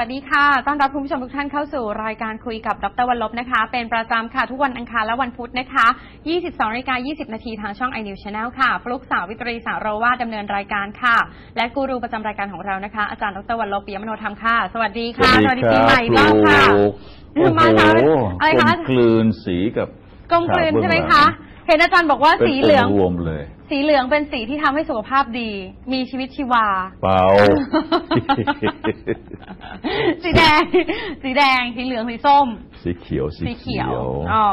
วัสดีค่ะ ต้อนรับคุณผู้ชมทุกท่านเข้าสู่รายการคุยกับดรวันลบนะคะ เป็นประจำค่ะ ทุกวันอังคารและวันพุธนะคะ 22นาฬิกา20 นาทีทางช่อง iNews Channel ค่ะ ฟลุกสาววิตรีสาวโรวาดดำเนินรายการค่ะ และกูรูประจำรายการของเรานะคะ อาจารย์ดรวันลบปิยมโนธรรมค่ะ สวัสดีค่ะ สวัสดีปีใหม่อีกรอบค่ะโอ้โหมาเช้าอะไรคะกลมกลืนสีกับกลมกลืนฉากเบื้องใช่ไหมลังคะ เห็นอาจารย์บอกว่าเป็นสีเหลืองงค์รวมเลยสีเหลืองเป็นสีที่ทำให้สุขภาพดี มีชีวิตชีวา เปล่า สีแดง สีแดง สีเหลือง สีส้ม สีเขียว สีเขียวอ๋อ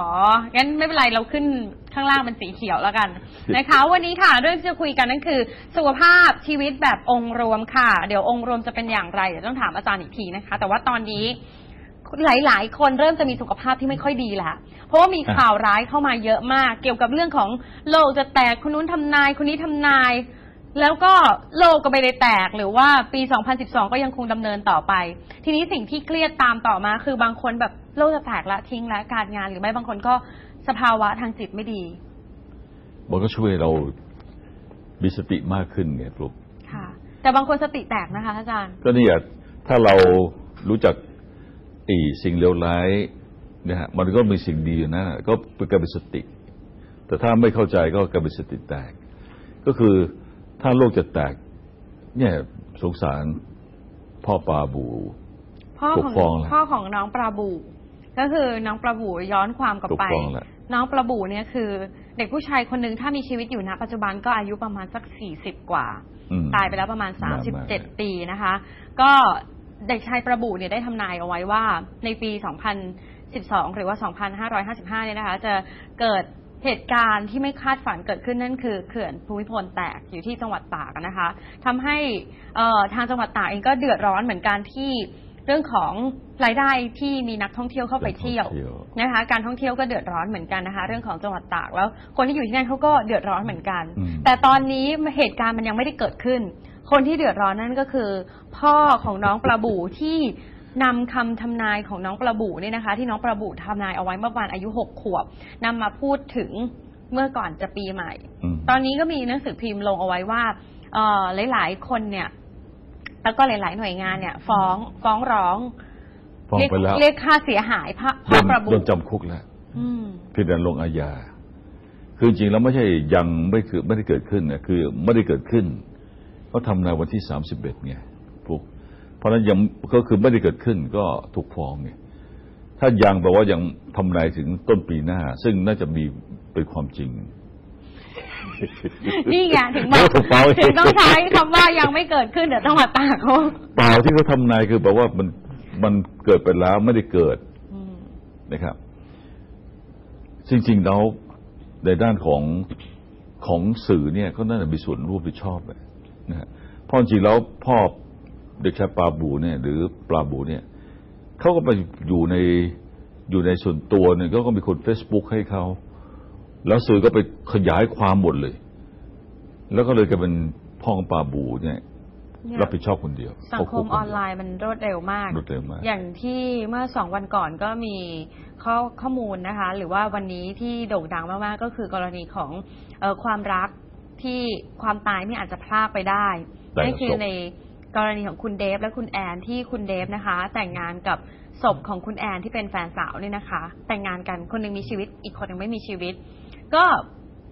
งั้นไม่เป็นไร เราขึ้นข้างล่างเป็นสีเขียวแล้วกันนะคะ วันนี้ค่ะ เรื่องที่จะคุยกันนั่นคือสุขภาพชีวิตแบบองค์รวมค่ะ เดี๋ยวองค์รวมจะเป็นอย่างไร เดี๋ยวต้องถามอาจารย์อีกทีนะคะ แต่ว่าตอนนี้ หลาย ๆ คนเริ่มจะมีสุขภาพที่ไม่ค่อยดีแล้วเพราะว่ามีข่าวร้ายเข้ามาเยอะมาก เกี่ยวกับเรื่องของโลกจะแตกคนนู้นทำนาย คนนี้ทำนาย แล้วก็โลกก็ไม่ได้แตกหรือว่าปี 2012 ก็ยังคงดำเนินต่อไป ทีนี้สิ่งที่เครียดตามต่อมา คือบางคนแบบโลกจะแตกละทิ้งละการงาน หรือไม่บางคนก็สภาวะทางจิตไม่ดีมันก็ช่วยเรามีสติมากขึ้นไงลูกค่ะ แต่บางคนสติแตกนะคะอาจารย์ ก็เนี่ยถ้าเรารู้จัก อีสิ่งเลวร้ายนะฮะมันก็มีสิ่งดีอยู่นะ ก็เป็นการเป็นสติ แต่ถ้าไม่เข้าใจก็กลายเป็นสติแตก ก็คือถ้าโลกจะแตก เนี่ยสงสารพ่อปลาบูพ่อของปกครองแหละพ่อของน้องปลาบู ก็คือน้องปลาบูย้อนความกลับไปปกครองแหละน้องปลาบูเนี่ยคือ เด็กผู้ชายคนหนึ่งถ้ามีชีวิตอยู่ณปัจจุบันก็อายุประมาณสักสี่สิบกว่าอืมตายไปแล้วประมาณนานมาก37ปีนะคะ ก็ เด็กชายประบุเนี่ยได้ทำนายเอาไว้ว่าในปี 2012 หรือว่า 2555 เนี่ยนะคะ จะเกิดเหตุการณ์ที่ไม่คาดฝันเกิดขึ้นนั่นคือเขื่อนภูมิพลแตกอยู่ที่จังหวัดตากนะคะทำให้เอ่อทางจังหวัดตากเองก็เดือดร้อนเหมือนกันที่เรื่องของรายได้ที่มีนักท่องเที่ยวเข้าไปเที่ยวนะคะ การท่องเที่ยวก็เดือดร้อนเหมือนกันนะคะ เรื่องของจังหวัดตากแล้วคนที่อยู่ที่นั่นเขาก็เดือดร้อนเหมือนกันอืมแต่ตอนนี้เหตุการณ์มันยังไม่ได้เกิดขึ้น คนที่เดือดร้อนนั่นก็คือ พ่อของน้องปลาบูที่นำคำทำนายของน้องปลาบูเนี่ยนะคะ ที่น้องปลาบูทำนายเอาไว้เมื่อวานอายุหกขวบนำมาพูดถึงเมื่อก่อนจะปีใหม่อืมตอนนี้ก็มีหนังสือพิมพ์ลงเอาไว้ว่าเอ่อหลาย ๆ คนเนี่ย แล้วก็หลาย ๆ หน่วยงานเนี่ย ฟ้องฟ้องร้องฟ้องเรียกไปแล้วเรียกค่าเสียหายพ่อโดพ่อนประบุโดนจำคุกแล้วอืมเพียงแต่ลงอาญาคือจริงๆแล้วไม่ใช่ยังไม่คือไม่ได้เกิดขึ้นนะคือไม่ได้เกิดขึ้น เขาทำในวันที่สามสิบเอ็ดไงพวกเพราะฉะนั้นยังก็คือไม่ได้เกิดขึ้นก็ถูกฟ้องไงถ้ายังแปลว่ายังทำนายถึงต้นปีหน้า ซึ่งน่าจะมีเป็นความจริงนี่ไงถึงบอกถูกฟ้องถึงต้องใช้คำว่ายังไม่เกิดขึ้นเดี๋ยวต้องมาตากเขาเปล่าที่เขาทำนายคือแปลว่ามันมันเกิดไปแล้วไม่ได้เกิดอืมนะครับ จริงๆแล้วในด้านของของสื่อเนี่ยก็น่าจะมีส่วนร่วมผิดชอบเลย นะฮะเพราะจริงๆแล้วพ่อเด็กชายปลาบูเนี่ย หรือปลาบูเนี่ยเขาก็ไปอยู่ในอยู่ในส่วนตัวเนี่ยก็ก็มีคน Facebook ให้เขา แล้วสื่อก็ไปขยายความหมดเลย แล้วก็เลยกลายเป็นพ่อของปลาบูเนี่ยเนี่ยรับผิดชอบคนเดียว สังคมออนไลน์มันรวดเร็วมากรวดเร็วมาก อย่างที่เมื่อสองวันก่อนก็มีข้อข้อมูลนะคะ หรือว่าวันนี้ที่โด่งดังมากๆ ก็คือกรณีของเออความรัก ที่ความตายนี่อาจจะพลากไปได้แต่ละนั่นคือศพในกรณีของคุณเดฟและคุณแอนที่คุณเดฟนะคะ แต่งงานกับศพของคุณแอนที่เป็นแฟนสาวเนี่ยนะคะ แต่งงานกันคนหนึ่งมีชีวิต อีกคนหนึ่งไม่มีชีวิต ก็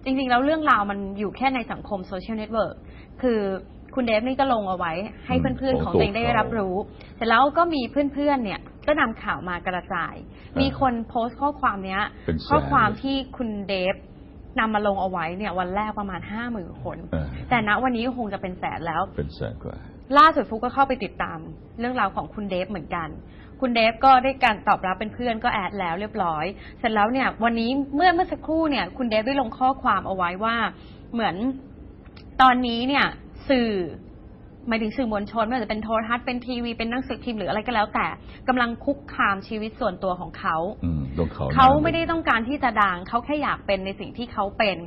จริงๆ แล้วเรื่องราวมันอยู่แค่ในสังคมโซเชียลเน็ตเวิร์กคือคุณเดฟนี่ก็ลงเอาไว้ให้อืมเพื่อนๆของของตัวตัวเองได้รับรู้ เสร็จแล้วก็มีเพื่อนๆเนี่ยก็นำข่าวมากระจายามีมีคนโพสต์ข้อความเนี้ยเป็นแสนข้อความที่คุณเดฟ นำมาลงเอาไว้เนี่ยวันแรกประมาณห้าหมื่นคนเออแต่ณวันนี้คงจะเป็นแสนแล้ว เป็นแสนกว่า ล่าสุดฟุกก็เข้าไปติดตามเรื่องราวของคุณเดฟเหมือนกัน คุณเดฟก็ได้การตอบรับเป็นเพื่อนก็แอดแล้วเรียบร้อย เสร็จแล้วเนี่ยวันนี้เมื่อเมื่อสักครู่เนี่ยคุณเดฟได้ลงข้อความเอาไว้ว่า เหมือนตอนนี้เนี่ยสื่อ หมายถึงสื่อมวลชนไม่ว่าจะเป็นโทรทัศน์เป็นทีวีเป็นหนังสือพิมพ์หรืออะไรก็แล้ว แต่กำลังคุกคามชีวิตส่วนตัวของเขาอืมโดนเขาเขาหน้ไม่ได้ต้องการที่จะดังเขาแค่อยากเป็นในสิ่งที่เขาเป็น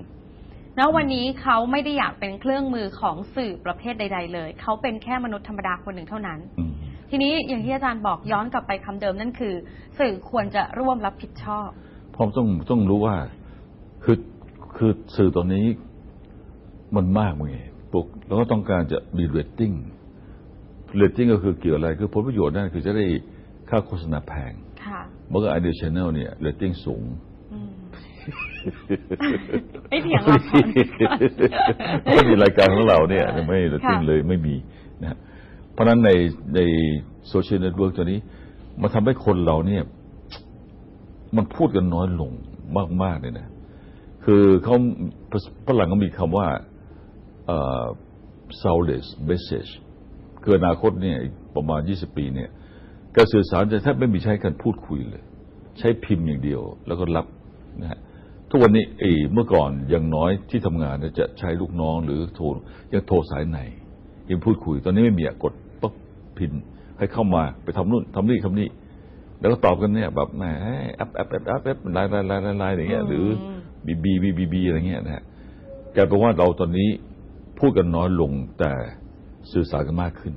ณวันนี้เขาไม่ได้อยากเป็นเครื่องมือของสื่อประเภทใด ๆ เลย เขาเป็นแค่มนุษย์ธรรมดาคนหนึ่งเท่านั้นอืมทีนี้อย่างที่อาจารย์บอกย้อนกลับไปคำเดิมนั่นคือ สื่อควรจะร่วมรับผิดชอบเพราะต้องต้องรู้ว่าคือคือสื่อตอนนี้มันมากไงปลุ กแล้วก็ต้องการจะมีเรตติ้งเรตติ้งก็คือเกี่ยวอะไร คือผลประโยชน์นั่นคือจะได้ค่าโฆษณาแพงค่ะเมื่อไอเดียชแนลเนี่ยเรตติ้งสูงอืมไม่เถียงหรอกค่ะก็มีรายการของเราเนี่ยไม่เรตติ้งค่ะเลยไม่มีนะฮะเพราะฉะนั้นในในโซเชียลเน็ตเวิร์กตัวนี้มันทำให้คนเราเนี่ย มันพูดกันน้อยลงมาก ๆ เลยนะ คือเขาฝรั่งก็มีคำว่า เอ่อ soulless message คืออนาคตเนี่ยอีกประมาณ 20 ปีเนี่ยการสื่อสารจะแทบไม่มีใช้การพูดคุยเลย ใช้พิมพ์อย่างเดียว แล้วก็รับนะฮะทุกวันนี้เออเมื่อก่อนอย่างน้อยที่ทำงานเนี่ยจะใช้ลูกน้องหรือโทรยังโทรสายไหนยังพูดคุย ตอนนี้ไม่มีอะกดปุ๊บพิมพ์ให้เข้ามาไปทำนู่นทำนี่ทำนี่แล้วก็ตอบกันเนี่ยแบบแหมแอปแอปแอปแอปแอปไลน์ไลน์ไลน์ไลน์ไลน์อย่างเงี้ยหรือบีบีบีบีบีอะไรเงี้ยนะฮะกลายเป็นว่าเราตอนนี้ พูดกันน้อยลงแต่สื่อสารกันมากขึ้น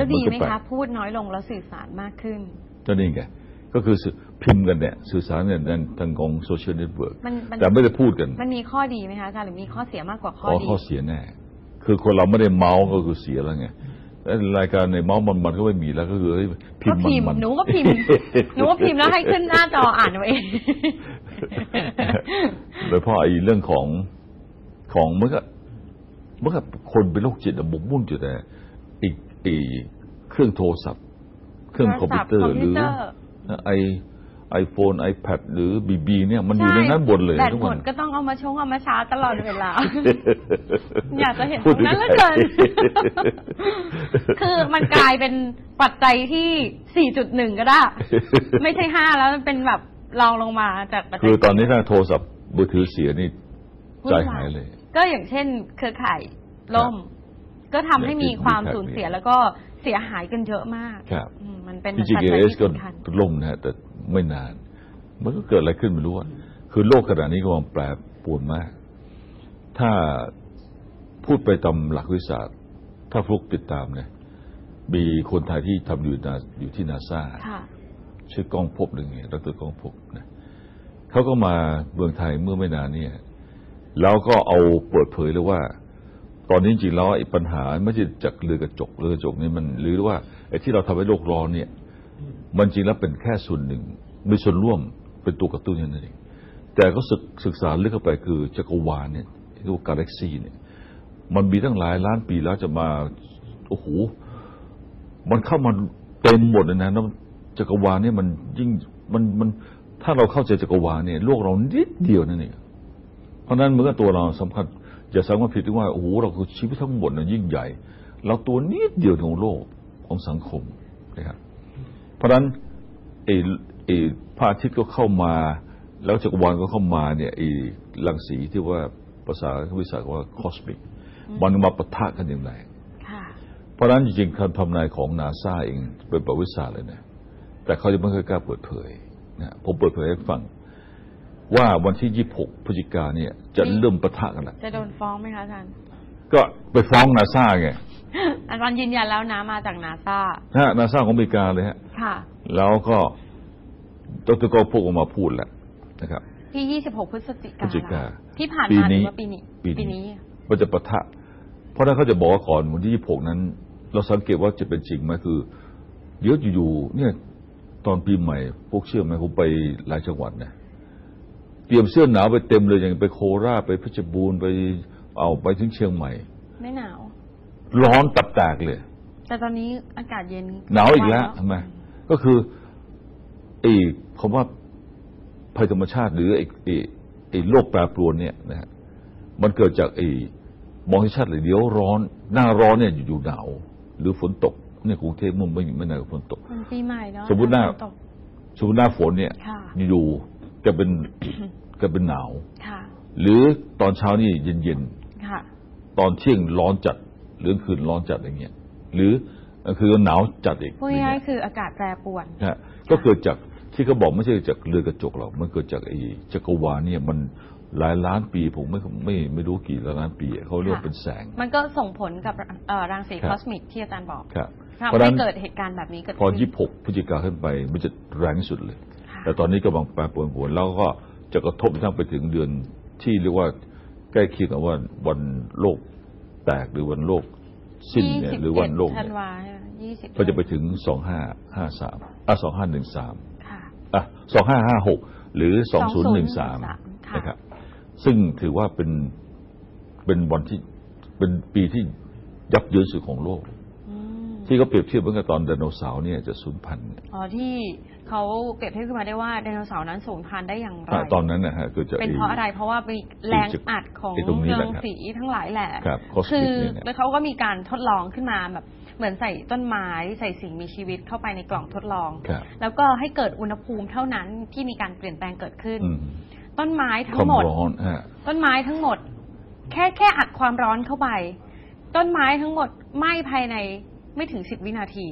จะดีไหมนก็แปลคะกพูดน้อยลงแล้วสื่อสารมากขึ้นก็นี่ไงก็คือสื่อพิมพ์กันเนี่ยสื่อสารกันในทางของโซเชียลเน็ตเวิร์กมันมันแต่ไม่ได้พูดกัน มันมีข้อดีไหมคะอาจารย์หรือมีข้อเสียมากกว่าข้ออ๋อดีข้อเสียแน่คือคนเราไม่ได้เมาส์ก็คือเสียแล้วไงแล้วรายการในเมาส์มันมันๆก็ไม่มีแล้วก็คือเฮ้ยพิก็มพ์พิมพ์มันๆหนูก็พิมพ์หนูก็พิมพ์แล้วให้ขึ้นหน้าจออ่านเอาเองโดยเฉพาะไอ้เรื่องของของเมื่อก็ เมื่อก็คนเป็นโรคจิตอะหมกมุ่นอยู่แต่อีกอีเครื่องโทรศัพท์ เครื่องคอมพิวเตอร์โทรศัพท์หรือคอมพิวเตอร์ไอไอโฟนไอแพดหรือบีบีเนี่ยมันอยู่ในนั้นหมดเลยแบตทุกหมวัดนก็ต้องเอามาชงเอามาชาร์จตลอดเวลา อยากจะเห็นพูตดรถึงงนั้นเหลือเกินคือมันกลายเป็นปัจจัยที่ 4.1 ก็ได้ ไม่ใช่ 5 แล้วมันเป็นแบบรองลงมาจากปัจจัยคือตอนนี้ถ้าโทรศัพท์มือถือเสียนี่ใจหายเลย ก็อย่างเช่น เครือข่ายล่ม ก็ทำให้มีความสูญเสียแล้วก็เสียหายกันเยอะมากครับอืมมันเป็นจริงปัจๆเอจัยเอสที่ก็สำคัญล่มนะฮะแต่ไม่นาน มันก็เกิดอะไรขึ้นไม่รู้อะคือโลกขณะนี้กำลังแปรปรวนมาก ถ้าพูดไปตามหลักวิทยาศาสตร์ถ้าฟลุกติดตามเนี่ยมีคนไทยที่ทำอยู่นาอยู่ที่นาซาค่ะชื่อกองภพบหนึ่งเนี่ยดรกองภพบนะเขาก็มาเมืองไทยเมื่อไม่นานเนี่ย แล้วก็เอาเปิดเผยเลยว่า ตอนนี้จริงๆแล้วไอ้ปัญหาไม่ใช่จากเรือกระจกเรือกระจกนี่มันหรือว่าไอ้ที่เราทำให้โลกร้อนเนี่ย มันจริงแล้วเป็นแค่ส่วนหนึ่งมีส่วนร่วมเป็นตัวกระตุ้นแค่นั้นเองแต่ก็ศึกศึกษาลึกเข้าไปคือจักรวาลเนี่ยเรียกว่ากาแล็กซีเนี่ย มันมีตั้งหลายล้านปีแล้วจะมาโอ้โหมันเข้ามาเต็มหมดเลยนะแล้วจักรวาลเนี่ยมันยิ่งมันมันถ้าเราเข้าใจจักรวาลเนี่ยโลกเรานิดเดียวนั่นเอง เพราะฉะนั้นเมื่อตัวเราสำคัญอย่าสำคัญผิดที่ว่าโอ้โหเราคือชีวิตทั้งหมดเนี่ยยิ่งใหญ่ เราตัวนิดเดียวของโลกของสังคมนะครับเพราะฉะนั้นไอ้ไอ้พระอาทิตย์ก็เข้ามา แล้วจักรวาลก็เข้ามาเนี่ยไอ้รังสีที่ว่าภาษาวิทยาศาสตร์ว่าคอสมิกมันมาปะทะกันอย่างไรค่ะเพราะฉะนั้นจริงๆคำทำนายของนาซาเองเป็นประวัติศาสตร์เลยนะแต่เขาจะไม่เคอยกล้าเปิดเผยนะผมเปิดเผยให้ฟัง ว่าวันที่26พฤศจิกาเนี่ย จะนี่เริ่มปะทะกันแล้วจะโดนฟ้องไหมคะอาจารย์ก็ไปฟ้องนาซาไงอาจารย์ยืนยันแล้วนะมาจากนาซานะฮะนาซาของอเมริกาเลยฮะ ค่ะ แล้วก็ดรก็พวกออกมาพูดแล้วนะครับ ที่ 26 พฤศจิกาพฤศจิกาที่ผ่านปีมาหนี้รือว่าปีนี้ ปีนี้มันจะปะทะ เพราะถ้าเขาจะบอกว่าก่อนวันที่ 26 นั้น เราสังเกตว่าจะเป็นจริงไหมคือ เดี๋ยวอยู่ๆเนี่ย ตอนปีใหม่ พวกเชื่อไหมผมไปหลายจังหวัดนะ เตรียมเสื้อหนาวไปเต็มเลยอย่างไปโคราชไปเพชรบูรณ์ไปเอาไปถึงเชียงใหม่ ไม่หนาว ร้อนตับแตกเลย แต่ตอนนี้อากาศเย็นหนาวอีกแล้วทำไมก็คือไอ้คำว่าภัยธรรมชาติหรือไอ้ไอ้ไอ้โลกแปรปรวนเนี่ยนะฮะมันเกิดจากไอ้มองให้ชัดเลยเดี๋ยวร้อน หน้าร้อนเนี่ยอยู่หนาวหรือฝนตกเนี่ยกรุงเทพมันไม่ไม่นานกับฝนตกมันปีใหม่เนาะสมมุติหน้าฝตกสมมติหน้าฝนเนี่ยค่ะอยู่ ๆจะเป็นจะเป็นหนาวค่ะหรือตอนเช้านี่เย็นค่ะๆตอนเที่ยงร้อนจัด หรือคืนร้อนจัดอย่างเงี้ย หรือคือหนาวจัดอีกพูดอย่างง่ายเงี้ยๆคืออากาศแปรปรวนนะฮะก็เกิดจากที่เขาบอกไม่ใช่จากเรือกระจกหรอกมันเกิดจากไอ้จักรวาลเนี่ยมันหลายล้านปีผมไม่ไม่ไม่รู้กี่ล้านปีอะเขาเรียกว่าเป็นแสง มันก็ส่งผลกับเอ่อรังสีครับคอสมิกที่อาจารย์บอกครับทำเพราะฉะให้นั้นเกิดเหตุการณ์แบบนี้เกิดพอขึ้น26 พฤศจิกาขึ้นไปมันจะแรงที่สุดเลยค่ะ แต่ตอนนี้กำลังแปรปรวนผลแล้วก็จะกระทบทั้งไปถึงเดือนที่เรียกว่าใกล้เคียงกับว่าวันโลกแตกหรือวันโลกสิ้นเนี่ยหรือวันโลกธันเนี่ยวายี่สิบก็จะไปถึงสองห้าห้าสามอะสองห้าหนึ่งสามค่ะอะสองห้าห้าหกหรือสองศูนย์หนึ่งสาม2013ค่ะนะครับ ซึ่งถือว่าเป็นเป็นวันที่เป็นปีที่ยับเยินสุดของโลกอืมที่เขาเปรียบเทียบเหมือนกับตอนไดโนเสาร์เนี่ยจะสูญพันธุ์เนี่ยอ๋อที่ เขาเปรียบเทียบขึ้นมาได้ว่าไดโนเสาร์นั้นสูญพันธุ์ได้อย่างไรอะตอนนั้นนะฮะเกิดจากเป็นเพราะอะไรเพราะว่ามีแรงอัดของไอ้ตรงนี้แหรัละงครับสีทั้งหลายแหละครับ cosmic คือเนี่ยนะแล้วเขาก็มีการทดลองขึ้นมาแบบเหมือนใส่ต้นไม้ใส่สิ่งมีชีวิตเข้าไปในกล่องทดลองครับแล้วก็ให้เกิดอุณหภูมิเท่านั้นที่มีการเปลี่ยนแปลงเกิดขึ้นอืมต้นไม้ทั้ความงหมดร้อนฮะต้นไม้ทั้งหมด แค่แค่อัดความร้อนเข้าไป ต้นไม้ทั้งหมดไหม้ภายในไม่ถึงสิบวินาที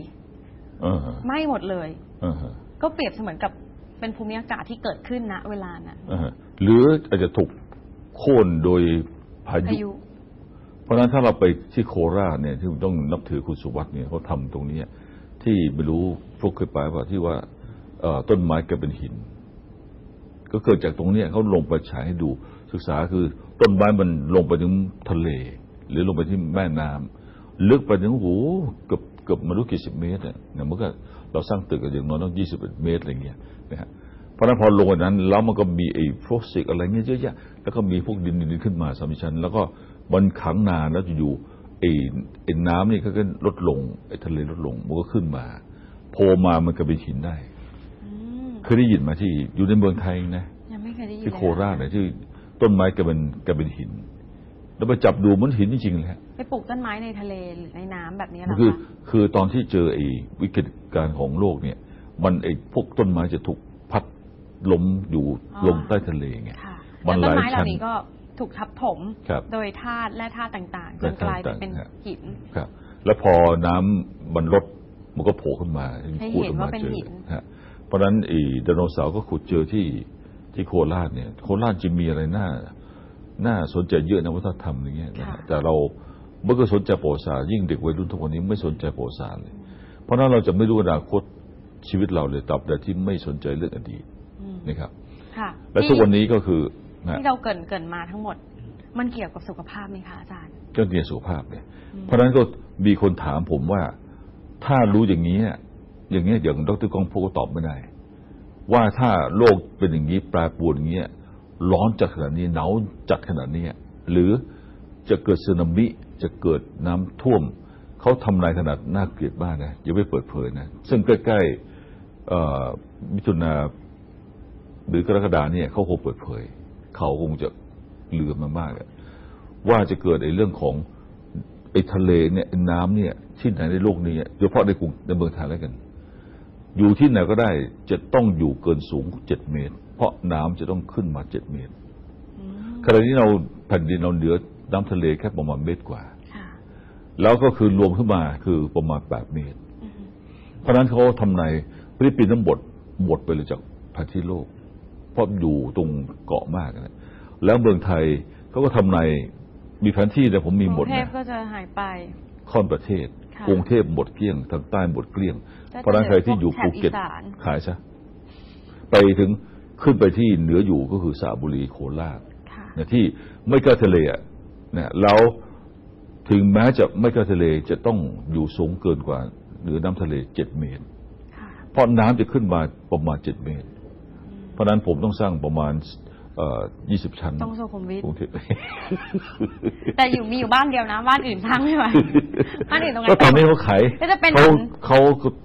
เออฮะไหม้หมดเลยเออฮะ ก็เปรียบเสมือนกับเป็นภูมิอากาศที่เกิดขึ้นณเวลานั้นเออฮะหรืออาจจะถูกโค่นโดยพาพายุ ยุ เพราะฉะนั้นถ้าเราไปที่โคราชเนี่ยที่ต้องนับถือคุณสุวัสด์เนี่ยเขาทำตรงเนี้ยที่ไม่รู้พวกเคยไปว่าที่ว่าเอ่อต้นไม้กลายเป็นหิน ก็เกิดจากตรงเนี้ยเขาลงไปฉายให้ดูศึกษาคือต้นไม้มันลงไปถึงทะเล หรือลงไปที่แม่น้ำลึกไปถึงโอ้โหเกือบเกือบไมารู้กี่สิบเมตรเนี่ยเนี่ยมันก็ เราสร้างตึกกันอย่างน้อยต้องยี่สิบเอ็ดเมตรอะไรเงี้ยนะฮะเพราะฉะนั้นพอลงไปนั้นแล้วมันก็มีไอ้โฟสิกอะไรเงี้ยเยอะแยะแล้วก็มีพวกดินดินขึ้นมาสามชั้นแล้วก็มันขังนานแล้วอยู่ๆไอ้ไอ้น้ำนี่ก็ลดลงไอ้ทะเลลดลงมันก็ขึ้นมาโผล่มามันก็เป็นหินได้อืมเคยได้ยินมาที่อยู่ในเมืองไทยนะยังไม่เคยได้ยินที่เลยโคราชเนี่ยที่ต้นไม้แกเป็นแกเป็นหิน แล้วไปจับดูเหมันหินจริงๆเลยฮะไปปลูกต้นไม้ในทะเลหรือในน้ำแบบนี้เหรมัอนคือ คะคือตอนที่เจอไอ้วิกฤตการณ์ของโลกเนี่ย มันไอ้พวกต้นไม้จะถูกพัดล้มอยู่ลงใต้ทะเลไง ค่ะมัแล้วนต้หนลายไม้เหล่าชั้นนี้ก็ถูกทับถม ครับโดยธาตุและธาตุต่างๆจและนกลายไปธาตุเป็นต่างๆฮะหิน ครับ แล้วพอน้ำมันลดมันก็โผล่ขึ้นมาให้ขุดเห็อนอกว่ามาเป็นเจอหิน ฮะเพราะฉะนั้นไอ้ไดโนเสาร์ก็ขุดเจอที่ที่โคราชเนี่ย โคราชจะมีอะไรน่า น่าสนใจเยอะนะวัฒนธรรมอย่างเงี้ยนะฮะแต่เราเมื่อก็สนใจประวัติศาสตร์ยิ่งเด็กวัยรุ่นทุกวันนี้ไม่สนใจประวัติศาสตร์เลย เพราะฉะนั้นเราจะไม่รู้อนาคตชีวิตเราเลยตราบใดที่ไม่สนใจเรื่องอดีตอืมนะครับค่ะและทุกวันนี้ก็คือนะที่เราเกรินเกรินมาทั้งหมด มันเกี่ยวกับสุขภาพไหมคะอาจารย์ก็เรียนสุขภาพเนี่ยอืมเพราะฉะนั้นก็มีคนถามผมว่าถ้ารู้อย่างนี้เนี่ยอย่างเงี้ยอย่างดรกองพูก็ตอบไม่ได้ ว่าถ้าโลกเป็นอย่างนี้แปรปรวนอย่างเงี้ย ร้อนจัดขนาดนี้หนาวจัดขนาดนี้หรือจะเกิดสึนามิจะเกิดน้ำท่วมเขาทำนายขนาดน่าเกลียดมากนะอย่าไปเปิดเผยนะ ซึ่งใกล้ๆมิถุนาหรือกรกฎาเนี่ยเขาคงเปิดเผย เขาคงจะเหลือมามากว่าจะเกิดไอ้เรื่องของไอ้ทะเลเนี่ยไอ้น้ำเนี่ย ที่ไหนในโลกนี้โดยเฉพาะในกรุงในเมืองไทยแล้วกัน อยู่ที่ไหนก็ได้จะต้องอยู่เกินสูงเจ็ดเมตร เพราะน้ำจะต้องขึ้นมาเจ็ดเมตรอืมขณะนี้เราแผ่นดินเราเหนือน้ำทะเลแค่ประมาณเมตรกว่าค่ะแล้วก็คือรวมขึ้นมาคือประมาณแปดเมตรอืมเพราะฉะนั้นเขาทำในฟิลิปปินส์ทั้งหมดหมดไปเลยจากแผนที่โลก เพราะอยู่ตรงเกาะมากนะแล้วเมืองไทยเขาก็ทำในมีแผนที่แต่ผมมีหมดกรุงเทพนะก็จะหายไปค่อนประเทศค่ะกรุงเทพหมดเกลี้ยงทางใต้หมดเกลี้ยงก็จะเพราะฉะนั้นใครที่อยู่เหลือพวกภูเก็ตแถบอีสานขายซะไปถึง ขึ้นไปที่เหนืออยู่ก็คือสระบุรีโคราชค่ะนะที่ไม่ใกล้ทะเลอะนะแล้วถึงแม้จะไม่ใกล้ทะเลจะต้องอยู่สูงเกินกว่าเหนือน้ำทะเลเจ็ดเมตรค่ะเพราะน้ำจะขึ้นมาประมาณเจ็ดเมตร เพราะฉะนั้นผมต้องสร้างประมาณยี่สิบชั้น ต้องสุขุมวิทกรุงเทพแต่อยู่มีอยู่บ้านเดียวนะ บ้านอื่นสร้างไม่ไหวบ้านอื่นตรงไหนก็ตอนนี้เขาขายก็จะเป็นเขาเหมือนเขา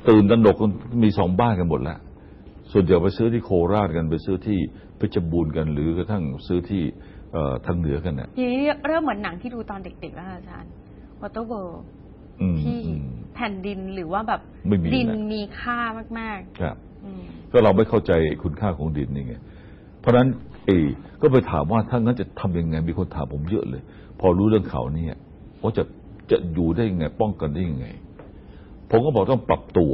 ตื่นตระหนกกันมีสองบ้านกันหมดแล้ว ส่วนใหญ่ไปซื้อที่โคราชกันไปซื้อที่เพชรบูรณ์กัน หรือกระทั่งซื้อที่เอ่อทางเหนือกันน่ะทีนี้เริ่มเหมือนหนังที่ดูตอนเด็กๆแล้วค่ะอาจารย์ Water World อืมที่อืมแผ่นดินหรือว่าแบบไม่มีดินนะมีค่ามากครับๆอืมก็เราไม่เข้าใจคุณค่าของดินนี่ไง เพราะฉะนั้นเอก็ไปถามว่าถ้างั้นจะทำยังไงมีคนถามผมเยอะเลย พอรู้เรื่องเขาเนี่ยว่าจะจะอยู่ได้ยังไง ป้องกันได้ยังไง ผมก็บอกต้องปรับตัว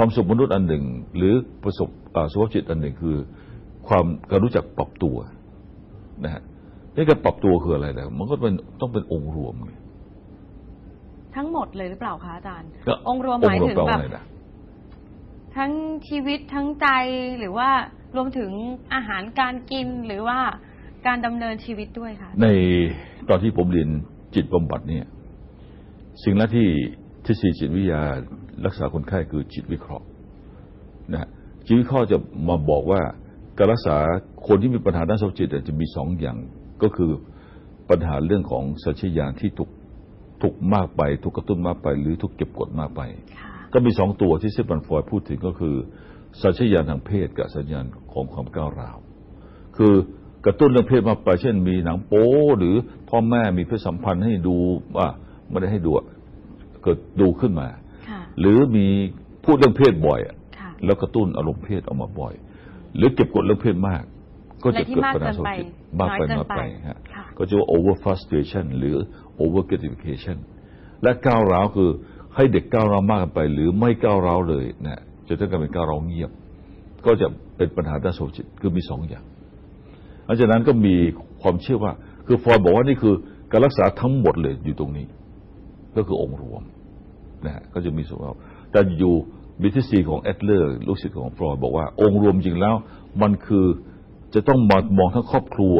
ความสุขมนุษย์อันหนึ่ง หรือประสบอ่าสุขภาพจิตอันหนึ่งคือ ความการรู้จักปรับตัวนะฮะนี่การปรับตัวคืออะไรนะมันก็เป็นต้องเป็นองค์รวมไงทั้งหมดเลยหรือเปล่าคะอาจารย์ก็องค์รวมหมายถึงแปลแบว่าบอะไรนะทั้งชีวิตทั้งใจหรือว่ารวมถึงอาหารการกินหรือว่าการดำเนินชีวิตด้วยค่ะ ในตอนที่ผมเรียนจิตบำบัดเนี่ย สิ่งแรกที่ ทฤษฎีจิตวิทยารักษาคนไข้คือจิตวิเคราะห์นะฮะจิตวิเคราะห์จะมาบอกว่าการรักษาคนที่มีปัญหาด้านสุขจิตเนี่ยจะมีสองอย่างก็คือปัญหาเรื่องของสัญชาตญาณที่ถูกถูกมากไปถูกกระตุ้นมากไป หรือถูกเก็บกดมากไปค่ะก็มีสองตัวที่เซบันฟอยด์พูดถึงก็คือสัญชาตญาณทางเพศกับสัญญาณของความก้าวร้าวคือกระตุ้นเรื่องเพศมากไปเช่น มีหนังโป๊หรือพ่อแม่มีเพศสัมพันธ์ให้ดูว่าไม่ได้ให้ดูอะ เกิดดูขึ้นมาค่ะหรือมีพูดเรื่องเพศบ่อยอะค่ะแล้วกระตุ้นอารมณ์เพศออกมาบ่อย หรือเก็บกดเรื่องเพศมาก ก็จะเกิดปัญหาสุขจิตมากไปมากไปฮะค่ะก็จะว่า over frustration หรือ over gratification และก้าวร้าวคือให้เด็กก้าวร้าวมากเกินไป หรือไม่ก้าวร้าวเลยนะจะต้องกลายเป็นก้าวร้าวเงียบ ก็จะเป็นปัญหาด้านสุขจิตคือมีสองอย่างหลังจากนั้นก็มีความเชื่อว่า คือฟอยด์บอกว่านี่คือการรักษาทั้งหมดเลยอยู่ตรงนี้ ก็คือองค์รวมนะฮะก็จะมีส่วนเราแต่อยู่บิทซีของแอดเลอร์ลูกศิษย์ของฟรอยด์บอกว่า องค์รวมจริงแล้ว มันคือจะต้องมองมองทั้งครอบครัว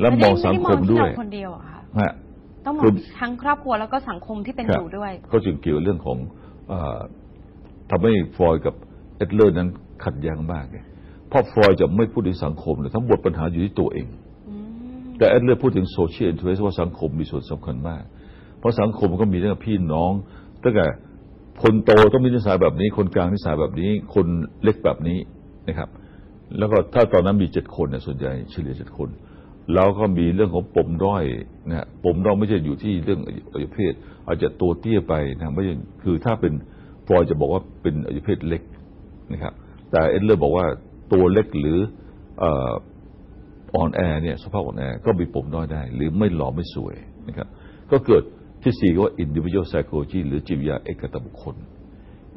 และมองสังคมด้วยไได้มองที่เราคนเดียวอะค่ะฮะต้องมคืองอทั้งครอบครัวแล้วก็สังคมที่เป็นครัอบยู่ด้วยก็จึงเกี่ยวเรื่องของเออทำให้ฟรอยด์กับเอดเลอร์นั้นขัดแย้งมากไงเพราะฟรอยด์จะไม่พูดถึงสังคมเลยทั้งหมดปัญหาอยู่ที่ตัวเองอืมแต่เอดเลอร์พูดถึงโซเชียลอินเทอร์เว่าสังคมมีส่วนสำคัญมาก เพราะสังคมก็มีตั้งแต่พี่น้องตั้งแต่คนโตต้องมีนิสัยแบบนี้ คนกลางนิสัยแบบนี้ คนเล็กแบบนี้นะครับ แล้วก็ถ้าตอนนั้นมีเจ็ดคนเนี่ยส่วนใหญ่เฉลี่ยเจ็ดคน แล้วก็มีเรื่องของปมด้อยนะฮะปมด้อยไม่ใช่อยู่ที่เรื่องอวัยวะเพศ อาจจะตัวเตี้ยไปนะไม่ใช่คือถ้าเป็นฟลอยจะบอกว่าเป็นอวัยวะเพศเล็กนะครับ แต่เอ็ดเลอร์บอกว่าตัวเล็กหรืออ่ออ่อนแอเนี่ยสภาพอ่อนแอก็มีปมด้อยได้ หรือไม่หล่อไม่สวยนะครับ ก็เกิด ที่สี่ก็ว่า individual psychology หรือจิตวิทยาเอกตบุคคล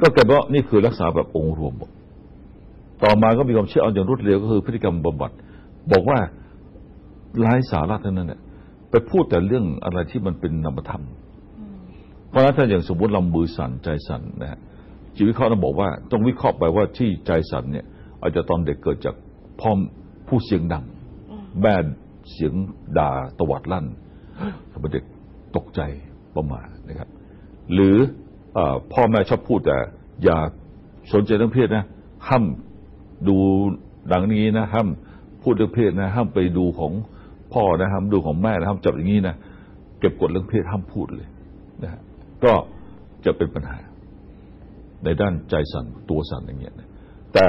ก็กลายเป็นว่านี่คือรักษาแบบองค์รวมหมดต่อมาก็มีความเชื่อเอาอย่างรวดเร็วก็คือพฤติกรรมบำบัดบอกว่าไร้สาระทั้งนั้นเนี่ยไปพูดแต่เรื่องอะไรที่มันเป็นนามธรรมอืมเพราะฉะนั้นถ้าอย่างสมมติเรามือสั่นใจสั่นนะฮะจิตวิเคราะห์เราบอกว่าต้องวิเคราะห์ไปว่าที่ใจสั่นเนี่ยอาจจะตอนเด็กเกิดจากพ่อผู้เสียงดังอืมแม่เสียงด่าตวัดลั่นทำให้เด็กตกใจ ประมาทนะครับ หรือเออพ่อแม่ชอบพูดแต่อย่าสนใจเรื่องเพศนะห้ามดูดังนี้นะห้ามพูดเรื่องเพศนะห้ามไปดูของพ่อนะห้ามดูของแม่นะห้ามจับอย่างนี้นะเก็บกดเรื่องเพศห้ามพูดเลยนะฮะก็จะเป็นปัญหา ในด้านใจสั่นตัวสั่นอย่างเงี้ยนะแต่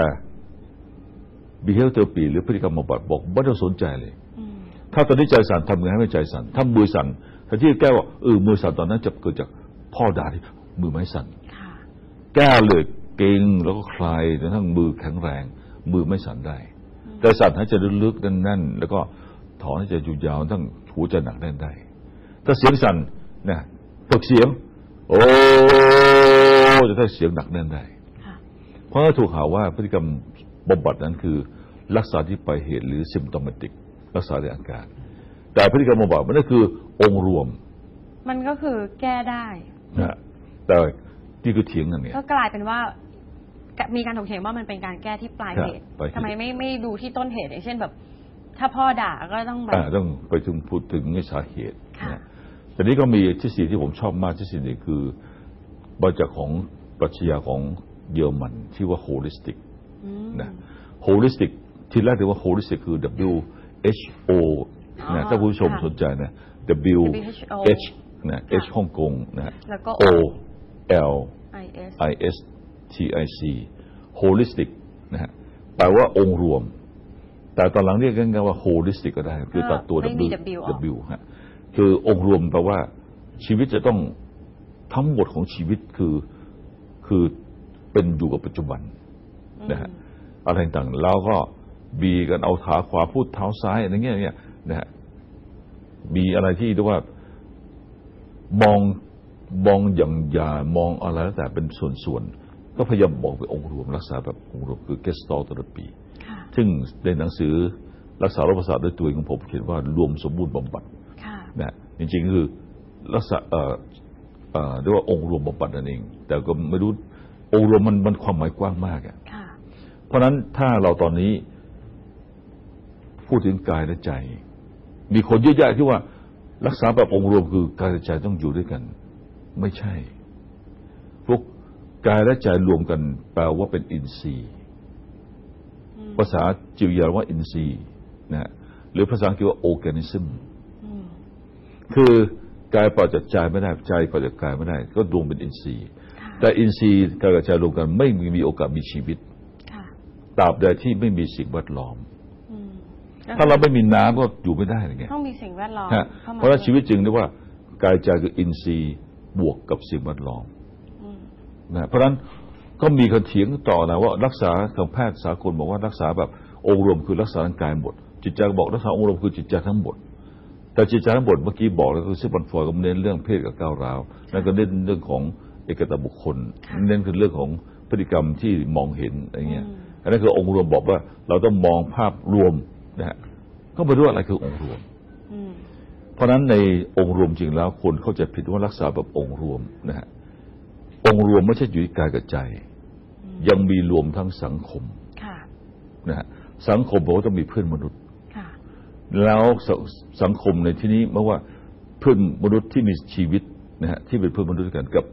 behavior therapy หรือพฤติกรรมบำบัดบอกไม่ต้องสนใจเลยอืมถ้าตอนนี้ใจสั่นทำไงให้ไม่ใจสั่นถ้ามือสั่น แทนที่จะแก้ว่าเออมือสั่นตอนนั้นจะเกิดจากพ่อด่าที่มือไม่สั่นค่ะแก้เลยเก่งแล้วก็คลายจนทั้งมือแข็งแรง มือไม่สั่นได้ แต่สั่นให้ใจลึกๆแน่นๆแล้วก็ถอนให้ใจยาวๆทั้งหูจะหนักแน่นได้ ถ้าเสียงสั่นนะฝึกเสียง โอ้จะได้เสียงหนักแน่นได้ค่ะเพราะว่าถูกหาว่าพฤติกรรมบำบัดนั้นคือ รักษาที่ปลายเหตุหรือ symptomatic รักษาในอาการ แต่พฤติกรรมบำบัดมันก็คือองค์รวมมันก็คือแก้ได้นะฮะแต่นี่คือเถียงกันเนี่ยก็กลายเป็นว่า มีการถกเถียงว่ามันเป็นการแก้ที่ปลายเหตุครับปลายเหตุทำไมไม่ไม่ดูที่ต้นเหตุอย่างเช่นแบบ ถ้าพ่อด่าก็ต้องแบบอ่าต้องไปถึงพูดถึงสาเหตุค่ะนะแต่นี้ก็มีทฤษฎีที่ผมชอบมากทฤษฎีหนึ่งคือมาจากของปรัชญาของเยอรมันที่ว่า holistic อืมนะ holistic ที่แรกเรียกว่า holistic คือ W H O อ๋อ นะถ้าผู้ชมค่ะสนใจนะ W WHO H นะ H ฮ่องกงนะ แล้วก็ O L IS I S T I C holistic นะฮะแปลว่าองค์รวม แต่ตอนหลังเรียกกันว่า holistic ก็ได้คือตัดตัวไม่ W มี W ออก W ฮะคือองค์รวมแปลว่าชีวิตจะต้องทั้งหมดของชีวิตคือคือเป็นอยู่กับปัจจุบันนะฮะอะไรต่างๆแล้วก็บีกันเอาขาขวาพูดเท้าซ้ายอะไรเงี้ยเนี่ย นะฮะมีอะไรที่เรียกว่ามองมองอย่างอยามองอะไรแล้วแต่เป็นส่วนๆ ก็พยายามบอกเป็นองค์รวมรักษาแบบองค์รวมคือ gestalt therapy ค่ะซึ่งในหนังสือรักษาโรคประสาทด้วยตัวเองของผมเขียนว่ารวมสมบูรณ์บำบัดค่ะนะฮะจริงๆก็คือรักษาเอ่อเอ่อเรียกว่าองค์รวมบำบัดนั่นเอง แต่ก็ไม่รู้องค์รวมมันมันความหมายกว้างมากอะค่ะเพราะฉะนั้นถ้าเราตอนนี้พูดถึงกายและใจ มีคนเยอะแยะที่ว่า รักษาแบบองค์รวมคือกายและใจต้องอยู่ด้วยกัน ไม่ใช่ พวกกายและใจรวมกัน แปลว่าเป็นอินทรีย์อืมภาษาจิตวิทยาว่าอินทรีย์นะฮะหรือภาษาอังกฤษว่า organism อืมคือกายปราศจากใจไม่ได้ใจปราศจากกายไม่ได้ ก็รวมเป็นอินทรีย์ค่ะแต่อินทรีย์กายกับใจรวมกัน ไม่มีมีโอกาสมีชีวิตค่ะตราบใดที่ไม่มีสิ่งแวดล้อมอืม ถ้าเราไม่มีน้ำก็อยู่ไม่ได้เลยไงต้องมีสิ่งแวดล้อมฮะข้มเพราะฉะนั้นชีวิตจึงเรียกว่ากายใจคืออินทรีย์บวกกับสิ่งแวดล้อมอืมนะเพราะฉะนั้นก็มีคนเถียงต่อนะว่ารักษาทางแพทย์สากลบอกว่ารักษาแบบองค์รวมคือรักษาร่างกายหมด จิตใจก็บอกรักษาองค์รวมคือจิตใจทั้งหมด แต่จิตใจทั้งหมดเมื่อกี้บอกแล้วคือซิบันฟอยด์ก็เน้นเรื่องเพศกับก้าวร้าวนั่นก็เน้นเรื่องของเอกตบุคคล เน้นคือเรื่องของพฤติกรรมที่มองเห็นอะไรเงี้ยอันนั้นคือองค์รวมบอกว่าเราต้องมองภาพรวม นะฮะก็ไม่รู้อะไรคือองค์รวมอืมเพราะฉะนั้นในองค์รวมจริงแล้ว คนเข้าใจผิดว่ารักษาแบบองค์รวมนะฮะองค์รวมไม่ใช่อยู่ที่กายกับใจ ยังมีรวมทั้งสังคมค่ะนะฮะสังคมบอกว่าต้องมีเพื่อนมนุษย์ค่ะแล้วสสังคมในที่นี้เมื่อว่าเพื่อนมนุษย์ที่มีชีวิตนะฮะที่เป็นเพื่อนมนุษย์ด้วยกันกับ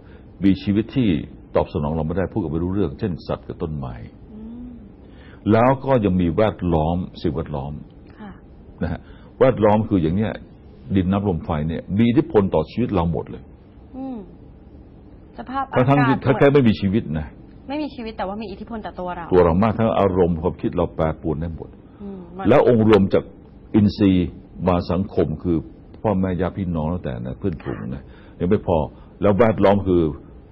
มีชีวิตที่ตอบสนองเราไม่ได้พูดกับไม่รู้เรื่อง เช่น สัตว์กับต้นไม้อืม แล้วก็ยังมีแวดล้อมสิ่งแวดล้อมค่ะนะฮะแวดล้อมคืออย่างเนี้ย ดินน้ำลมไฟเนี่ย มีอิทธิพลต่อชีวิตเราหมดเลยอืมสภาพอาทั้งทั้งกาศที่ถ้าแค่ไม่มีชีวิตนะไม่มีชีวิตแต่ว่ามีอิทธิพลต่อตัวเรา ตัวเรามากทั้งอารมณ์ความคิดเราแปรปรวนได้หมดอืมมันแล้วองค์รวมจากอินทรีย์มาสังคมคือพ่อแม่ญาติพี่น้องแล้วแต่นะเพื่อนฝูงนะยังไม่พอ แล้วแวดล้อมคือ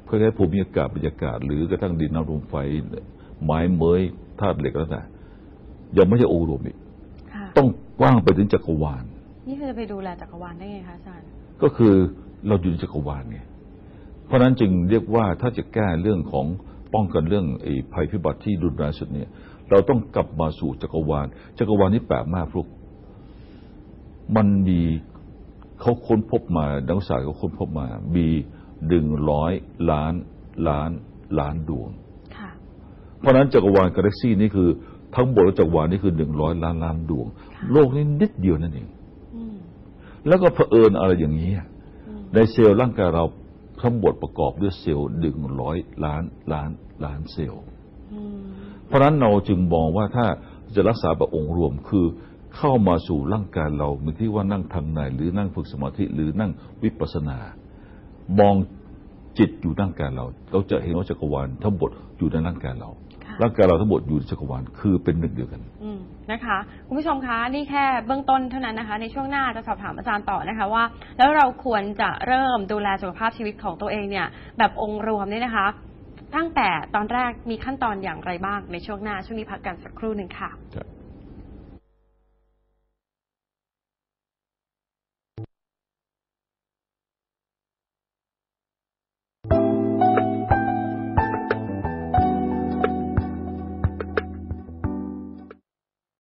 เพื่อให้ภูมิอากาศบรรยากาศ หรือกระทั่งดินน้ำลมไฟไม้เมย ธาตุเหล็กแล้วแต่ยังไม่ใช่องค์รวมอีกค่ะต้องกว้างไปถึงจักรวาล นี่คือจะไปดูแลจักรวาลได้ไงคะอาจารย์ ก็คือเราอยู่ในจักรวาลไง เพราะฉะนั้นจึงเรียกว่าถ้าจะแก้เรื่องของป้องกันเรื่องไอ้ภัยพิบัติที่รุนแรงสุดเนี่ย เราต้องกลับมาสู่จักรวาล จักรวาลนี้แปลกมากพวกมันมีเขาค้นพบมานักวิทยาศาสตร์เขาค้นพบมา มีหนึ่งร้อยล้านล้านล้านดวงค่ะ เพราะฉะนั้นจักรวาลกาแล็กซี่นี่คือทั้งหมดของจักรวาลนี่คือหนึ่งร้อยล้านล้านดวง โลกนี้นิดเดียวนั่นเองอืมแล้วก็เผอิญอะไรอย่างนี้อะอืมในเซลล์ร่างกายเราทั้งหมดประกอบด้วยเซลล์หนึ่งร้อยล้านล้านล้านเซลล์อืมเพราะฉะนั้นเราจึงมองว่าถ้าจะรักษาแบบองค์รวมคือเข้ามาสู่ร่างกายเราเหมือนที่ว่านั่งทางในหรือนั่งฝึกสมาธิหรือนั่งวิปัสสนา มองจิตอยู่ในร่างกายเรา เราจะเห็นว่าจักรวาลทั้งหมดอยู่ในร่างกายเราค่ะ ร่างกายเราทั้งหมดอยู่ในจักรวาลคือเป็นหนึ่งเดียวกันอืมนะคะคุณผู้ชมคะนี่แค่เบื้องต้นเท่านั้นนะคะ ในช่วงหน้าจะสอบถามอาจารย์ต่อนะคะว่า แล้วเราควรจะเริ่มดูแลสุขภาพชีวิตของตัวเองเนี่ย แบบองค์รวมเนี่ยนะคะตั้งแต่ตอนแรกมีขั้นตอนอย่างไรบ้างในช่วงหน้าช่วงนี้พักกันสักครู่หนึ่งค่ะครับ